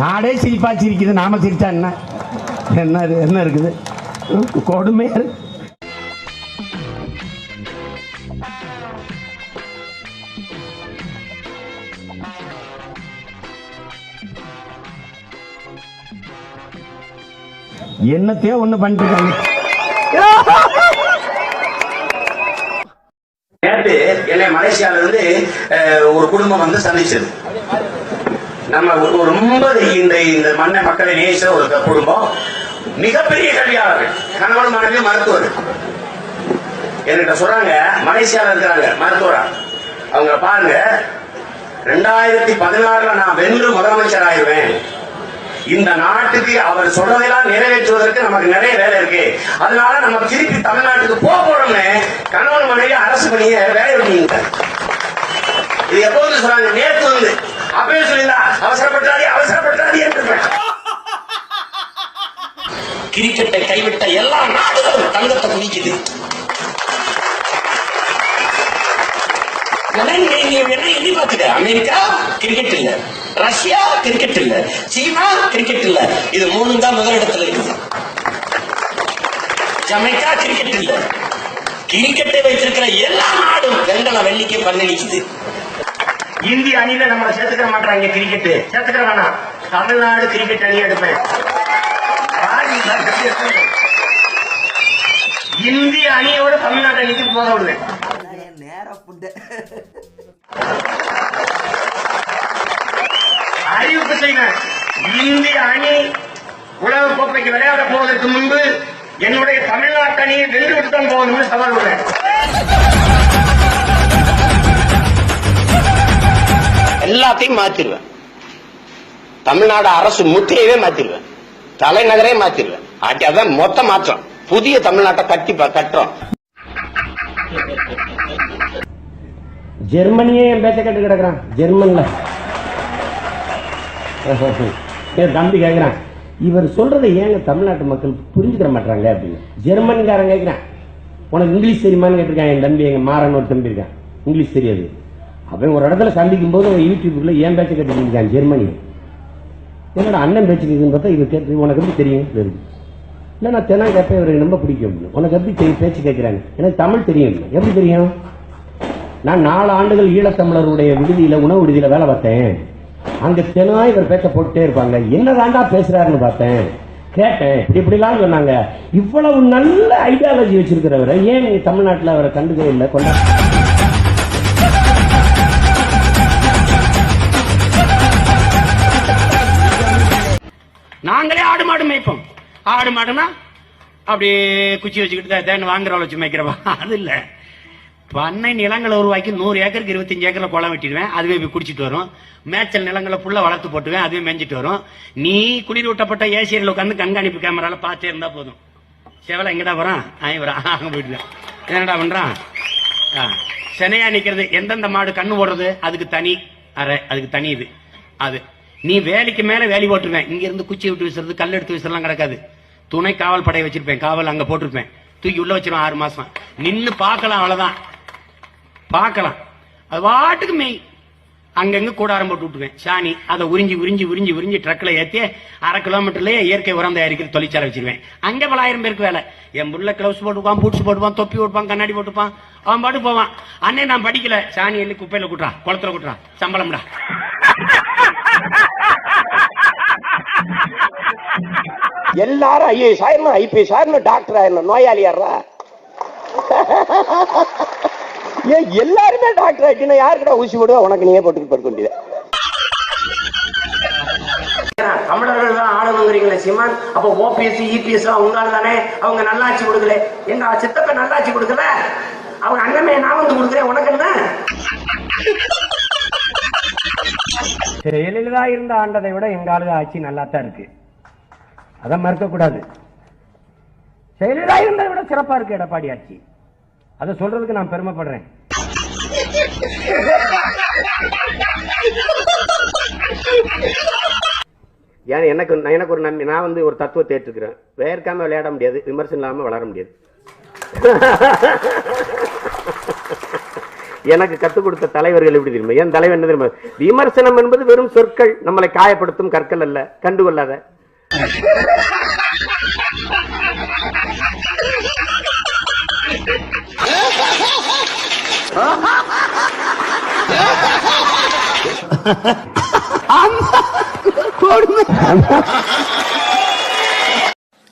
நாடே சிரிப்பா சிரிக்குது. நாம சிரிச்சா என்ன? என்ன என்ன இருக்குது? கொடுமையா இருக்கு. என்னத்தையோ ஒண்ணு பண்ணிட்டு நேற்று என்னை மலேசியால இருந்து ஒரு குடும்பம் வந்து சந்திச்சது. நம்ம ஒரு- ரொம்ப இந்த இந்த மண்ணை மக்களை நேசிற ஒரு குடும்பம். மிகப்பெரிய கல்வியாளர்கள். கணவன் மனைவி மருத்துவர். என்கிட்ட சொல்றாங்க மலேசியால இருக்கிறாங்க மருத்துவரா. அவங்க பாருங்க ரெண்டாயிரத்தி பதினாறுல நான் வென்று முதலமைச்சர் ஆயிருவேன் இந்த நாட்டுக்கு அவர் சொல்றதெல்லாம் நிறைவேற்றுவதற்கு நமக்கு நிறைய வேலை இருக்கு. அதனால நம்ம திருப்பி தமிழ்நாட்டுக்கு போக போறோம்னு கணவன் மனைவி அரசு பணியை வேலை விட்டீங்க இது எப்போது சொல்றாங்க நேற்று வந்து. அப்பவே சொல்லிடலாம் அவசரப்பட்டாதே அவசரப்பட்டாதே என்று கிரிக்கெட்டை கைவிட்ட எல்லா நாடுகளும் தங்கத்தை குடிக்குது என்ன அமெரிக்கா கிரிக்கெட் இல்ல. ரஷ்யா கிரிக்கெட் இல்ல. சீனா கிரிக்கெட் இல்ல. இது மூணு தான் முதலிடத்துல இருக்குது. ஜமைக்கா கிரிக்கெட் இல்ல. கிரிக்கெட்டை வைத்திருக்கிற எல்லா நாடும் வெண்கல வெள்ளிக்கு பங்களிக்குது இந்திய அணியில நம்மளை சேர்த்துக்க மாட்டாங்க கிரிக்கெட் சேர்த்துக்கிற வேணாம். தமிழ்நாடு கிரிக்கெட் அணி எடுப்பேன். இந்திய அணியோட தமிழ்நாட்டு அணிக்கு போக விடுவேன். அறிவிப்பு செய்வேன். இந்திய அணி உலக கோப்பைக்கு விளையாட போவதற்கு முன்பு என்னுடைய தமிழ்நாட்டு அணியை வென்று விட்டு தான் போகணும்னு சவால் விடுறேன் எல்லாத்தையும் மாத்திருவேன் தமிழ்நாடு அரசு முத்திரையவே மாத்திருவேன் தலைநகரே மாத்திருவேன் ஆட்டி அதான் மொத்த மாற்றம். புதிய தமிழ்நாட்டை கட்டி கட்டுறோம். ஜெர்மனியே என் பேச்ச கேட்டு கிடக்குறான். ஜெர்மன்ல. என் தம்பி கேட்குறான் இவர் சொல்றதை ஏங்க தமிழ்நாட்டு மக்கள் புரிஞ்சுக்கிற மாட்டாங்க அப்படின்னு. ஜெர்மன்காரன் கேட்குறான் உனக்கு இங்கிலீஷ் தெரியுமான்னு கேட்டிருக்கான். என் தம்பி எங்க மாறன் ஒரு தம்பி இருக்கான். இங்கிலீஷ் தெரியாது. அவன் ஒரு இடத்துல சந்திக்கும் போது அவன் யூடியூப்ல ஏன் பேச்சு கட்டிருக்கான் ஜெர்மனி. என்னோட அண்ணன் பேச்சு கேட்குன்னு பார்த்தா இவன் கேட்டு உனக்கு எப்படி தெரியும்? இல்லை இல்லை நான் தினம் கேட்பேன் இவருக்கு ரொம்ப பிடிக்கும். உனக்கு எப்படி தெரியும்? பேச்சு கேட்குறாங்க. எனக்கு தமிழ் தெரியும். எப்படி தெரியும்? நான் நாலு ஆண்டுகள் ஈழத்தமிழருடைய விடுதியில உணவு விடுதியில வேலை பார்த்தேன். அங்க தெனா இவர் பேச்ச போட்டுட்டே இருப்பாங்க. என்னதான்டா பேசுறாருன்னு பார்த்தேன். கேட்டேன். இப்படி இப்படிலாம் சொன்னாங்க. இவ்வளவு நல்ல ஐடியாலஜி வச்சிருக்கிறவரை ஏன் தமிழ்நாட்டில் அவரை கண்டுக்கவே இல்லை? கொண்டா நாங்களே ஆடு மாடு மேய்ப்போம். ஆடு மாடுனா அப்படியே குச்சி வச்சுக்கிட்டு தான் தேன் வாங்குறவளை வச்சு மேய்க்கிறவா அது இல்ல. பண்ணை நிலங்களை உருவாக்கி நூறு ஏக்கருக்கு இருபத்தஞ்சு ஏக்கர்ல குளம் வெட்டிடுவேன். அதுவே போய் குடிச்சிட்டு வரும். மேய்ச்சல் நிலங்களை புள்ள வளர்த்து போட்டுவேன். அதுவே மேய்ஞ்சிட்டு வரும். நீ குளிர் ஊட்டப்பட்ட ஏசியரில் உட்காந்து கண்காணிப்பு கேமரால பார்த்தே இருந்தா போதும். செவலை எங்கடா வரான் ஆய் வரான் அங்க போயிட்டு என்னடா பண்றான்? ஆ, செனையா நிக்கிறது. எந்தெந்த மாடு கண்ணு போடுறது? அதுக்கு தனி அரை அதுக்கு தனி இது. அது. நீ வேலைக்கு மேல வேலி போட்டுருவேன் இங்க இருந்து குச்சி விட்டு வீசுறது கல் எடுத்து வீசுறதுலாம் கிடக்காது. துணை காவல் படையை வச்சிருப்பேன். காவல் அங்க போட்டிருப்பேன். தூக்கி உள்ள வச்சிருவேன் ஆறு மாசம். நின்னு பார்க்கலாம் அவ்வளவுதான். பார்க்கலாம். அது வாட்டுக்கு மெய். அங்கங்க கூடாரம் போட்டு விட்டுருவேன். சாணி அதை உறிஞ்சி உறிஞ்சி உறிஞ்சி உறிஞ்சி ட்ரக்ல ஏத்தி அரை கிலோமீட்டர்லயே இயற்கை உரம் தயாரிக்கிற தொழிற்சாலை வச்சிருவேன். அங்க பலாயிரம் பேருக்கு வேலை. என் புள்ள கிளவுஸ் போட்டுப்பான் பூட்ஸ் போட்டுப்பான் தொப்பி போட்டுப்பான் கண்ணாடி போட்டுப்பான். அவன் பாட்டு போவான். அண்ணே நான் படிக்கல. சாணி எள்ளி குப்பையில குட்டுறா குளத்துல குட்டுறா. சம்பளம்டா. எல்லாரும் ஐஏஎஸ் ஆயிரணும் ஐபிஎஸ் ஆயிரணும் டாக்டர் ஆயிரணும். நோயாளி ஆடுறா ஏன் எல்லாருமே டாக்டர் ஆயிட்டீங்கன்னா யாருக்கிட்ட ஊசி போடுவா? உனக்கு நீயே போட்டுக்கிட்டு படுக்க வேண்டியது. தமிழர்கள் தான் ஆளுங்கிறீங்களே சிமான். அப்ப ஓபிஎஸ் இபிஎஸ் உங்களால தானே அவங்க நல்லாட்சி கொடுக்கல. எங்க சித்தப்ப நல்லாட்சி கொடுக்கல? அவங்க அண்ணமே நான் வந்து கொடுக்குறேன். உனக்கு என்ன? ஜெயலலிதா இருந்த ஆண்டதை விட எங்க ஆளுக ஆட்சி நல்லா தான் இருக்கு. அதை மறுக்க கூடாது இருந்ததை விட சிறப்பா இருக்கு எடப்பாடி ஆட்சி. அதை சொல்றதுக்கு நான் பெருமைப்படுறேன். ஏன் எனக்கு எனக்கு ஒரு நம்பி நான் வந்து ஒரு தத்துவத்தை ஏற்றுக்கிறேன். வேர்க்காம விளையாட முடியாது விமர்சனம் இல்லாம வளர முடியாது. எனக்கு கற்றுக் கொடுத்த தலைவர்கள் எப்படி தெரியுமா? என் தலைவர் என்ன தெரியுமா? விமர்சனம் என்பது வெறும் சொற்கள் நம்மளை காயப்படுத்தும் கற்கள் அல்ல கண்டுகொள்ளாத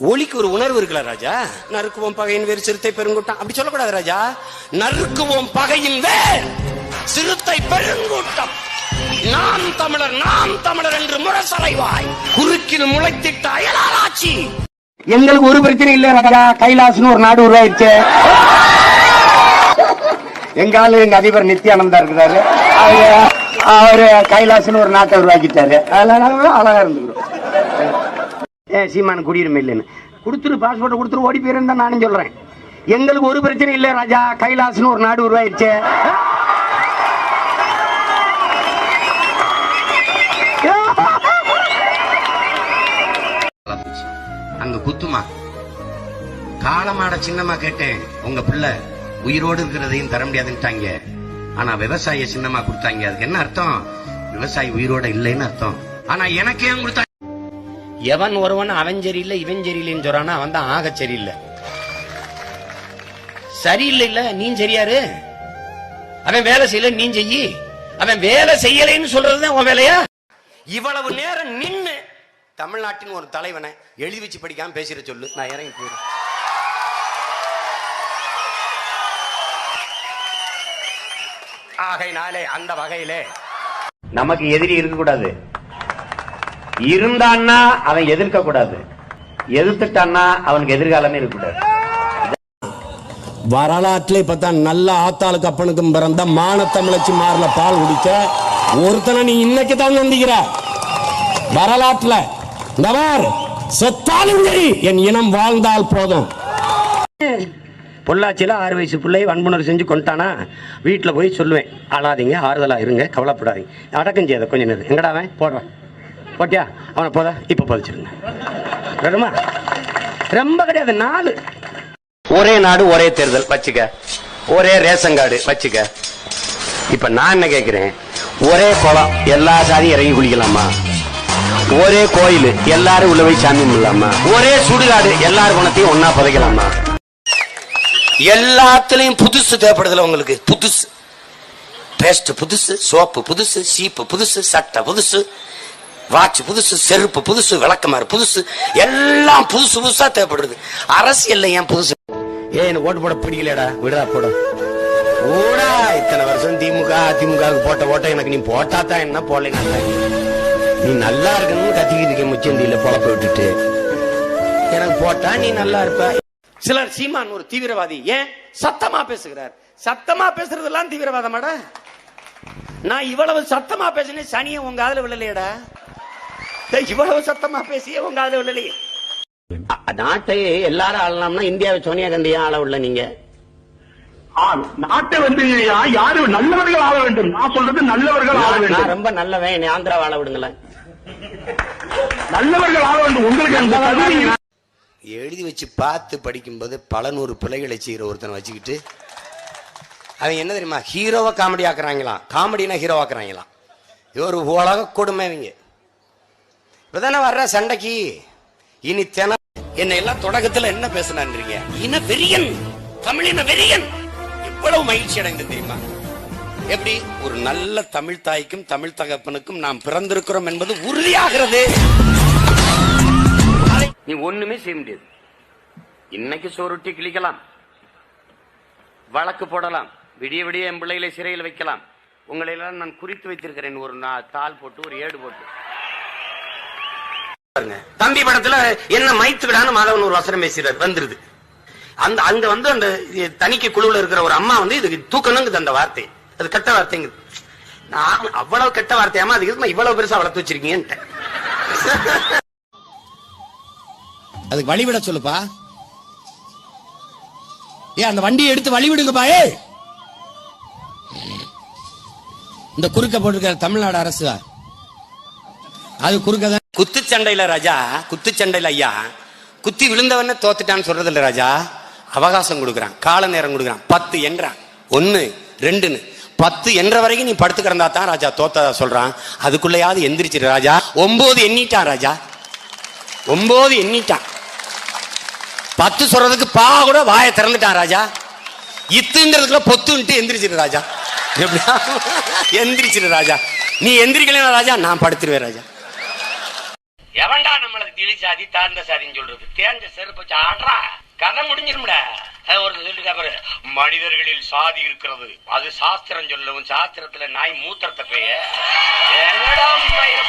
ஒளிக்கு ஒரு உணர்வு இருக்கல ராஜா? நறுக்குவோம் பகையின் வேறு சிறுத்தை பெருங்கூட்டம். அப்படி சொல்லக்கூடாது ராஜா. நறுக்குவோம் பகையின் வேறு சிறுத்தை பெருங்கூட்டம். நாம் தமிழர் நாம் தமிழர் என்று முரசலைவாய். குறுக்கில் முளைத்திட்ட அயலாராட்சி. எங்களுக்கு ஒரு பிரச்சனை இல்ல ராஜா கைலாசன் ஒரு நாடு உருவாயிருச்சு எங்க ஆளு எங்க அதிபர் நித்யானந்தா இருக்கிறாரு. அவரு- அவரு கைலாசன் ஒரு நாட்டை உருவாக்கிட்டாரு. அதனால அழகா இருந்துக்கிறோம். ஏ சீமான குடியுரிமை இல்லைன்னு கொடுத்துரு பாஸ்போர்ட் கொடுத்துரு ஓடி போயிருந்தா நானும் சொல்றேன். எங்களுக்கு ஒரு பிரச்சனை இல்லை ராஜா. கைலாசன் ஒரு நாடு உருவாயிருச்சு குத்துமா காலமாட சின்னமா கேட்டேன். உங்க பிள்ளை உயிரோடு இருக்கிறதையும் தர முடியாதுன்ட்டாங்க. ஆனா விவசாய சின்னமா கொடுத்தாங்க. அதுக்கு என்ன அர்த்தம்? விவசாயி உயிரோட இல்லைன்னு அர்த்தம். ஆனா எனக்கே கொடுத்தா எவன் ஒருவன் அவன் சரியில்லை இவன் சரியில்லைன்னு சொல்றானா அவன் தான் ஆக சரியில்லை. சரியில்லை இல்ல நீ சரியாரு? அவன் வேலை செய்யல நீ செய்யி. அவன் வேலை செய்யலைன்னு சொல்றதுதான் உன் வேலையா? இவ்வளவு நேரம் நின்னு தமிழ்நாட்டின் ஒரு தலைவனை எழுதி வச்சு படிக்காம பேசுற சொல்லு. நான் இறங்கி போயிடுறேன். ஆகையினாலே அந்த வகையிலே நமக்கு எதிரி இருக்கக்கூடாது. இருந்தான்னா அவன் எதிர்க்க கூடாது. எதிர்த்துட்டான்னா அவனுக்கு எதிர்காலமே இருக்கக்கூடாது. வரலாற்றிலே பார்த்தா நல்ல ஆத்தாளுக்கு அப்பனுக்கும் பிறந்த மானத்தமிழச்சி மாறல பால் குடிச்ச ஒருத்தனை நீ இன்னைக்கு தான் நந்திக்கிற வரலாற்றுல செத்தாலும் சரி என் இனம் வாழ்ந்தால் போதும். பொள்ளாச்சியில் ஆறு வயசு பிள்ளை வன்புணர்வு செஞ்சு கொண்டானா வீட்டில் போய் சொல்லுவேன். அழாதீங்க ஆறுதலாக இருங்க கவலைப்படாதீங்க. அடக்கம் செய்யாத கொஞ்ச நேரம் எங்கடா அவன்? போடுறேன் போட்டியா? அவனை போதா? இப்போ பதிச்சிருங்க. வருமா? ரொம்ப கிடையாது நாலு. ஒரே நாடு ஒரே தேர்தல் வச்சுக்க. ஒரே ரேஷன் கார்டு வச்சுக்க. இப்ப நான் என்ன கேக்குறேன்? ஒரே குளம் எல்லா சாதியும் இறங்கி குளிக்கலாமா? ஒரே கோயில் எல்லாரும் உள்ள போய் சாமி கும்பிடலாமா? ஒரே சுடுகாடு எல்லார் குணத்தையும் ஒன்னா புதைக்கலாமா? எல்லாத்துலயும் புதுசு தேவைப்படுதுல உங்களுக்கு. புதுசு. பேஸ்ட் புதுசு சோப்பு புதுசு சீப்பு புதுசு சட்டை புதுசு வாட்ச் புதுசு செருப்பு புதுசு விளக்கமாறு புதுசு. எல்லாம் புதுசு புதுசா தேவைப்படுது. அரசியல்ல ஏன் புதுசு? ஏன் எனக்கு ஓட்டு போட பிடிக்கலடா விடா போட. ஓடா இத்தனை வருஷம் திமுக அதிமுக போட்ட ஓட்ட எனக்கு நீ போட்டா தான் என்ன போடல நீ நல்லா இருக்கணும்னு கத்திக்கிட்டு இருக்க முச்சந்தியில பொழப்ப விட்டுட்டு எனக்கு போட்டா நீ நல்லா இருப்ப. சிலர் சீமான் ஒரு தீவிரவாதி. ஏன்? சத்தமா பேசுகிறார். சத்தமா பேசுறதெல்லாம் தீவிரவாதமாடா. நான் இவ்வளவு சத்தமா பேசினேன் சனியை உங்க காதுல விழலையடா இவ்வளவு சத்தமா பேசியே உங்க காதுல விழலையே நாட்டை எல்லாரும் ஆளலாம்னா இந்தியாவை சோனியா காந்தியா ஆள விடல நீங்க? நாட்டை வந்து யாரு நல்லவர்கள் ஆள வேண்டும்? நான் சொல்றது நல்லவர்கள் ஆள வேண்டும். ரொம்ப நல்லவன். ஆந்திரா வாழ விடுங்களேன். நல்லவர்கள் ஆள வேண்டும். உங்களுக்கு அந்த தகுதி இருக்கு. எழுதி வச்சு பார்த்து படிக்கும்போது பல நூறு பிள்ளைகளை செய்கிற ஒருத்தனை வச்சுக்கிட்டு அவன் என்ன தெரியுமா? ஹீரோவை காமெடி ஆக்குறாங்களாம். காமெடினா ஹீரோ ஆக்குறாங்களாம். இது ஒரு உலக கொடுமை இவங்க. இப்பதானே வர்ற சண்டைக்கு? இனி தின என்னை எல்லாம் தொடக்கத்துல என்ன பேசினான்றீங்க? இன வெறியன். தமிழின வெறியன். இவ்வளவு மகிழ்ச்சி அடைந்து தெரியுமா? எப்படி? ஒரு நல்ல தமிழ் தாய்க்கும் தமிழ் தகப்பனுக்கும் நாம் பிறந்திருக்கிறோம் என்பது உறுதியாகிறது. நீ ஒண்ணுமே செய்ய முடியாது. இன்னைக்கு சோறுட்டி கிழிக்கலாம். வழக்கு போடலாம். விடிய விடிய என் பிள்ளைகளை சிறையில் வைக்கலாம். உங்களை எல்லாம் நான் குறித்து வைத்திருக்கிறேன். ஒரு தாள் போட்டு ஒரு ஏடு போட்டு. பாருங்க. தம்பி படத்துல என்ன மைத்து விடான்னு மாதவன் ஒரு வசனம் பேசுறாரு வந்துருது. அந்த அங்க வந்து அந்த தணிக்கை குழுவுல இருக்கிற ஒரு அம்மா வந்து இதுக்கு தூக்கணுங்குது அந்த வார்த்தை. அது கெட்ட வார்த்தைங்குது நான் அவ்வளவு கெட்ட வார்த்தையாமா அதுக்கு எதுக்குமா இவ்வளவு பெருசா வளர்த்து வச்சிருக்கீங்கன்ட்டு. அதுக்கு வழிவிட சொல்லுப்பா. ஏ அந்த வண்டியை எடுத்து வழிவிடுங்கப்பா ஏ இந்த குறுக்க போட்டிருக்கிற தமிழ்நாடு அரசு அது குறுக்க தான். குத்துச்சண்டையில ராஜா குத்துச்சண்டையில ஐயா. குத்தி விழுந்தவன தோத்துட்டான்னு சொல்றது இல்ல ராஜா. அவகாசம் கொடுக்குறான் கால நேரம் கொடுக்குறான் பத்து என்றான். ஒன்னு ரெண்டுன்னு. பத்து என்ற வரைக்கும் நீ படுத்து கிடந்தா தான் ராஜா. தோத்ததா சொல்றான் அதுக்குள்ளயாவது எந்திரிச்சிரு ராஜா. ஒன்பது எண்ணிட்டான் ராஜா. ஒன்பது எண்ணிட்டான் பத்து சொல்றதுக்கு பா கூட வாயை திறந்துட்டான் ராஜா. இத்துங்கிறதுக்குள்ள பொத்துன்ட்டு எந்திரிச்சிரு ராஜா. எப்படியா எந்திரிச்சிரு ராஜா. நீ எந்திரிக்கலாம் ராஜா நான் படுத்துருவேன் ராஜா. எவன்டா நம்மளுக்கு திளி சாதி தாழ்ந்த சாதின்னு சொல்றது? தேஞ்ச செருப்பு ஆடுறா. கதை முடிஞ்சிரும்டா. அது ஒரு பாரு. மனிதர்களில் சாதி இருக்கிறது. அது சாஸ்திரம் சொல்லவும் சாஸ்திரத்துல நாய் மூத்திரத்தை பெய்ய என்னடா மயிரை